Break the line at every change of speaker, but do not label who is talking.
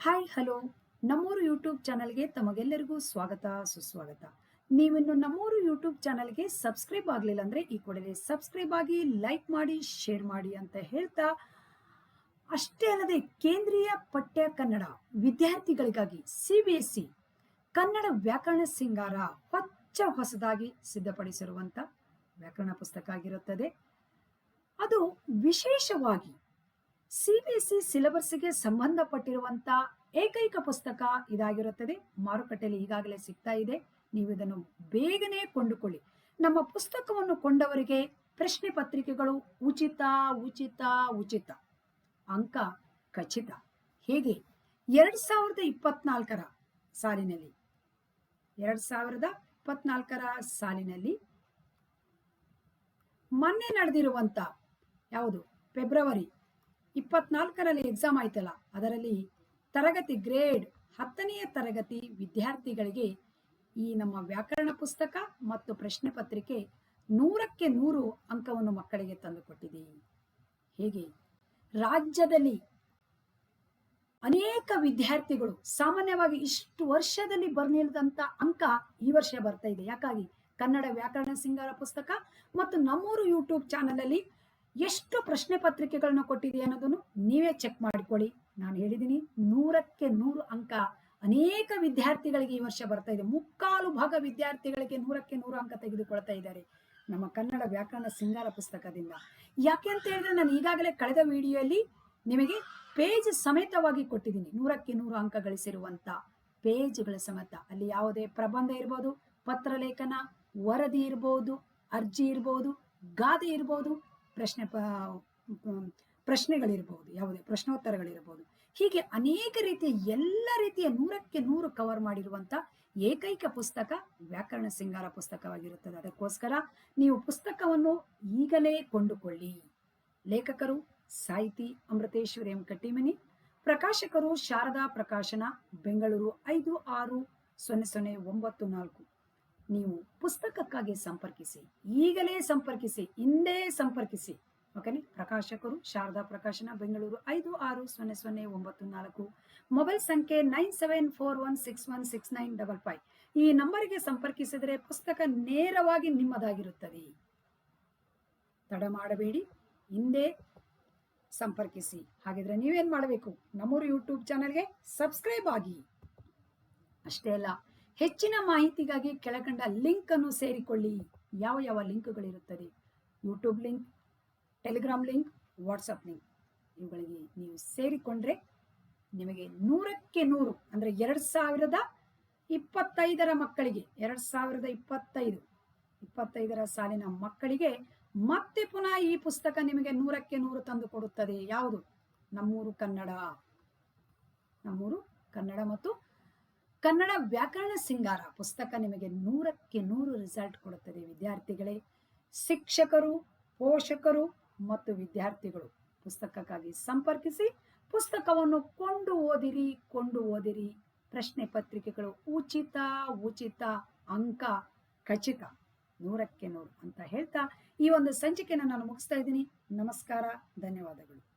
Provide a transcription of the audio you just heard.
Hi, hello. ನಮ್ಮೂರು YouTube ಚಾನಲ್ಗೆ ತಮಗೆಲ್ಲರಿಗೂ ಸ್ವಾಗತ, ಸುಸ್ವಾಗತ. ನೀವಿನ್ನು ನಮ್ಮೂರು ಯೂಟ್ಯೂಬ್ ಚಾನಲ್ಗೆ ಸಬ್ಸ್ಕ್ರೈಬ್ ಆಗಲಿಲ್ಲ ಅಂದರೆ ಈ ಕೂಡಲೇ ಸಬ್ಸ್ಕ್ರೈಬ್ ಆಗಿ, ಲೈಕ್ ಮಾಡಿ, ಶೇರ್ ಮಾಡಿ ಅಂತ ಹೇಳ್ತಾ, ಅಷ್ಟೇ ಅಲ್ಲದೆ ಕೇಂದ್ರೀಯ ಪಠ್ಯ ಕನ್ನಡ ವಿದ್ಯಾರ್ಥಿಗಳಿಗಾಗಿ C B S C Kannada ವ್ಯಾಕರಣ ಸಿಂಗಾರ ಹೊಚ್ಚ ಹೊಸದಾಗಿ ಸಿದ್ಧಪಡಿಸಿರುವಂಥ ವ್ಯಾಕರಣ ಪುಸ್ತಕ ಆಗಿರುತ್ತದೆ. ಅದು ವಿಶೇಷವಾಗಿ ಸಿ ಬಿ ಎಸ್ ಸಿ ಸಿಲೆಬಸ್ಗೆ ಸಂಬಂಧಪಟ್ಟಿರುವಂತ ಏಕೈಕ ಪುಸ್ತಕ ಇದಾಗಿರುತ್ತದೆ. ಮಾರುಕಟ್ಟೆಯಲ್ಲಿ ಈಗಾಗಲೇ ಸಿಗ್ತಾ ಇದೆ. ನೀವು ಇದನ್ನು ಬೇಗನೆ ಕೊಂಡುಕೊಳ್ಳಿ. ನಮ್ಮ ಪುಸ್ತಕವನ್ನು ಕೊಂಡವರಿಗೆ ಪ್ರಶ್ನೆ ಪತ್ರಿಕೆಗಳು ಉಚಿತ ಉಚಿತ ಉಚಿತ. ಅಂಕ ಖಚಿತ. ಹೇಗೆ? ಎರಡ್ ಸಾವಿರದ ಇಪ್ಪತ್ನಾಲ್ಕರ ಸಾಲಿನಲ್ಲಿ. ಎರಡ್ ಸಾವಿರದ ಇಪ್ಪತ್ನಾಲ್ಕರ ಸಾಲಿನಲ್ಲಿ ಮೊನ್ನೆ ನಡೆದಿರುವಂತ ಯಾವುದು? ಫೆಬ್ರವರಿ ಇಪ್ಪತ್ನಾಲ್ಕರಲ್ಲಿ ಎಕ್ಸಾಮ್ ಆಯ್ತಲ್ಲ, ಅದರಲ್ಲಿ ತರಗತಿ ಗ್ರೇಡ್ ಹತ್ತನೆಯ ತರಗತಿ ವಿದ್ಯಾರ್ಥಿಗಳಿಗೆ ಈ ನಮ್ಮ ವ್ಯಾಕರಣ ಪುಸ್ತಕ ಮತ್ತು ಪ್ರಶ್ನೆ ಪತ್ರಿಕೆ ನೂರಕ್ಕೆ ನೂರು ಅಂಕವನ್ನು ಮಕ್ಕಳಿಗೆ ತಂದುಕೊಟ್ಟಿದೆ ಹೇಗೆ? ರಾಜ್ಯದಲ್ಲಿ ಅನೇಕ ವಿದ್ಯಾರ್ಥಿಗಳು, ಸಾಮಾನ್ಯವಾಗಿ ಇಷ್ಟು ವರ್ಷದಲ್ಲಿ ಬರ್ನಿಲ್ದಂತ ಅಂಕ ಈ ವರ್ಷ ಬರ್ತಾ ಇದೆ. ಯಾಕಾಗಿ? ಕನ್ನಡ ವ್ಯಾಕರಣ ಸಿಂಗಾರ ಪುಸ್ತಕ ಮತ್ತು ನಮ್ಮೂರು ಯೂಟ್ಯೂಬ್ ಚಾನಲ್ ಅಲ್ಲಿ ಎಷ್ಟು ಪ್ರಶ್ನೆ ಪತ್ರಿಕೆಗಳನ್ನ ಕೊಟ್ಟಿದೆ ಅನ್ನೋದನ್ನು ನೀವೇ ಚೆಕ್ ಮಾಡಿಕೊಳ್ಳಿ. ನಾನು ಹೇಳಿದ್ದೀನಿ ನೂರಕ್ಕೆ ನೂರು ಅಂಕ. ಅನೇಕ ವಿದ್ಯಾರ್ಥಿಗಳಿಗೆ ಈ ವರ್ಷ ಬರ್ತಾ ಇದೆ. ಮುಕ್ಕಾಲು ಭಾಗ ವಿದ್ಯಾರ್ಥಿಗಳಿಗೆ ನೂರಕ್ಕೆ ನೂರು ಅಂಕ ತೆಗೆದುಕೊಳ್ತಾ ಇದ್ದಾರೆ. ನಮ್ಮ ಕನ್ನಡ ವ್ಯಾಕರಣ ಸಿಂಗಾರ ಪುಸ್ತಕದಿಂದ. ಯಾಕೆ ಅಂತ ಹೇಳಿದ್ರೆ ನಾನು ಈಗಾಗಲೇ ಕಳೆದ ವಿಡಿಯೋಲಿ ನಿಮಗೆ ಪೇಜ್ ಸಮೇತವಾಗಿ ಕೊಟ್ಟಿದ್ದೀನಿ. ನೂರಕ್ಕೆ ನೂರು ಅಂಕ ಗಳಿಸಿರುವಂತ ಪೇಜ್ಗಳ ಸಮೇತ. ಅಲ್ಲಿ ಯಾವುದೇ ಪ್ರಬಂಧ ಇರ್ಬೋದು, ಪತ್ರಲೇಖನ, ವರದಿ ಇರ್ಬೋದು, ಅರ್ಜಿ ಇರ್ಬೋದು, ಗಾದೆ ಇರ್ಬೋದು ಪ್ರಶ್ನೆ ಪ್ರಶ್ನೆಗಳಿರ್ಬೋದು, ಯಾವುದೇ ಪ್ರಶ್ನೋತ್ತರಗಳಿರ್ಬೋದು. ಹೀಗೆ ಅನೇಕ ರೀತಿಯ ಎಲ್ಲ ರೀತಿಯ ನೂರಕ್ಕೆ ನೂರು ಕವರ್ ಮಾಡಿರುವಂತ ಏಕೈಕ ಪುಸ್ತಕ ವ್ಯಾಕರಣ ಸಿಂಗಾರ ಪುಸ್ತಕವಾಗಿರುತ್ತದೆ. ಅದಕ್ಕೋಸ್ಕರ ನೀವು ಪುಸ್ತಕವನ್ನು ಈಗಲೇ ಕೊಂಡುಕೊಳ್ಳಿ. ಲೇಖಕರು ಸಾಹಿತಿ ಅಮೃತೇಶ್ವರಿ ಎಂ ಕಟ್ಟಿಮನಿ, ಪ್ರಕಾಶಕರು ಶಾರದಾ ಪ್ರಕಾಶನ, ಬೆಂಗಳೂರು ಐದು ಆರು ಸೊನ್ನೆ ಸೊನ್ನೆ ಒಂಬತ್ತು ನಾಲ್ಕು. ನೀವು ಪುಸ್ತಕಕ್ಕಾಗಿ ಸಂಪರ್ಕಿಸಿ, ಈಗಲೇ ಸಂಪರ್ಕಿಸಿ, ಹಿಂದೆ ಸಂಪರ್ಕಿಸಿ. ಓಕೆನೆ ಪ್ರಕಾಶಕರು, ಶಾರದಾ ಪ್ರಕಾಶನ, ಬೆಂಗಳೂರು ಐದು ಆರು ಸೊನ್ನೆ ಸೊನ್ನೆ ಒಂಬತ್ತು ನಾಲ್ಕು. ಮೊಬೈಲ್ ಸಂಖ್ಯೆ nine seven four one six one six nine double five. ಈ ನಂಬರ್ಗೆ ಸಂಪರ್ಕಿಸಿದರೆ ಪುಸ್ತಕ ನೇರವಾಗಿ ನಿಮ್ಮದಾಗಿರುತ್ತದೆ. ತಡ ಮಾಡಬೇಡಿ. ಹಿಂದೆ ಸಂಪರ್ಕಿಸಿ. ಹಾಗಿದ್ರೆ ನೀವೇನ್ ಮಾಡಬೇಕು? ನಮ್ಮೂರು ಯೂಟ್ಯೂಬ್ ಚಾನಲ್ಗೆ ಸಬ್ಸ್ಕ್ರೈಬ್ ಆಗಿ. ಅಷ್ಟೇ ಅಲ್ಲ ಹೆಚ್ಚಿನ ಮಾಹಿತಿಗಾಗಿ ಕೆಳಕಂಡ ಲಿಂಕ್ ಅನ್ನು ಸೇರಿಕೊಳ್ಳಿ. ಯಾವ ಯಾವ ಲಿಂಕ್ಗಳಿರುತ್ತದೆ YouTube link Telegram link WhatsApp link. ಇವುಗಳಿಗೆ ನೀವು ಸೇರಿಕೊಂಡ್ರೆ ನಿಮಗೆ ನೂರಕ್ಕೆ ನೂರು, ಅಂದ್ರೆ ಎರಡ್ ಸಾವಿರದ ಇಪ್ಪತ್ತೈದರ ಮಕ್ಕಳಿಗೆ, ಎರಡು ಸಾವಿರದ ಇಪ್ಪತ್ತೈದು, ಇಪ್ಪತ್ತೈದರ ಸಾಲಿನ ಮಕ್ಕಳಿಗೆ ಮತ್ತೆ ಪುನಃ ಈ ಪುಸ್ತಕ ನಿಮಗೆ ನೂರಕ್ಕೆ ನೂರು ತಂದು ಕೊಡುತ್ತದೆ. ಯಾವುದು? ನಮ್ಮೂರು ಕನ್ನಡ. ನಮ್ಮೂರು ಕನ್ನಡ ಮತ್ತು ಕನ್ನಡ ವ್ಯಾಕರಣ ಸಿಂಗಾರ ಪುಸ್ತಕ ನಿಮಗೆ ನೂರಕ್ಕೆ ನೂರು ರಿಸಲ್ಟ್ ಕೊಡುತ್ತದೆ. ವಿದ್ಯಾರ್ಥಿಗಳೇ, ಶಿಕ್ಷಕರು, ಪೋಷಕರು ಮತ್ತು ವಿದ್ಯಾರ್ಥಿಗಳು, ಪುಸ್ತಕಕ್ಕಾಗಿ ಸಂಪರ್ಕಿಸಿ ಪುಸ್ತಕವನ್ನು ಕೊಂಡು ಓದಿರಿ ಕೊಂಡು ಓದಿರಿ. ಪ್ರಶ್ನೆ ಪತ್ರಿಕೆಗಳು ಉಚಿತ ಉಚಿತ, ಅಂಕ ಖಚಿತ, ನೂರಕ್ಕೆ ನೂರು ಅಂತ ಹೇಳ್ತಾ ಈ ಒಂದು ಸಂಚಿಕೆಯನ್ನು ನಾನು ಮುಗಿಸ್ತಾ ಇದ್ದೀನಿ. ನಮಸ್ಕಾರ, ಧನ್ಯವಾದಗಳು.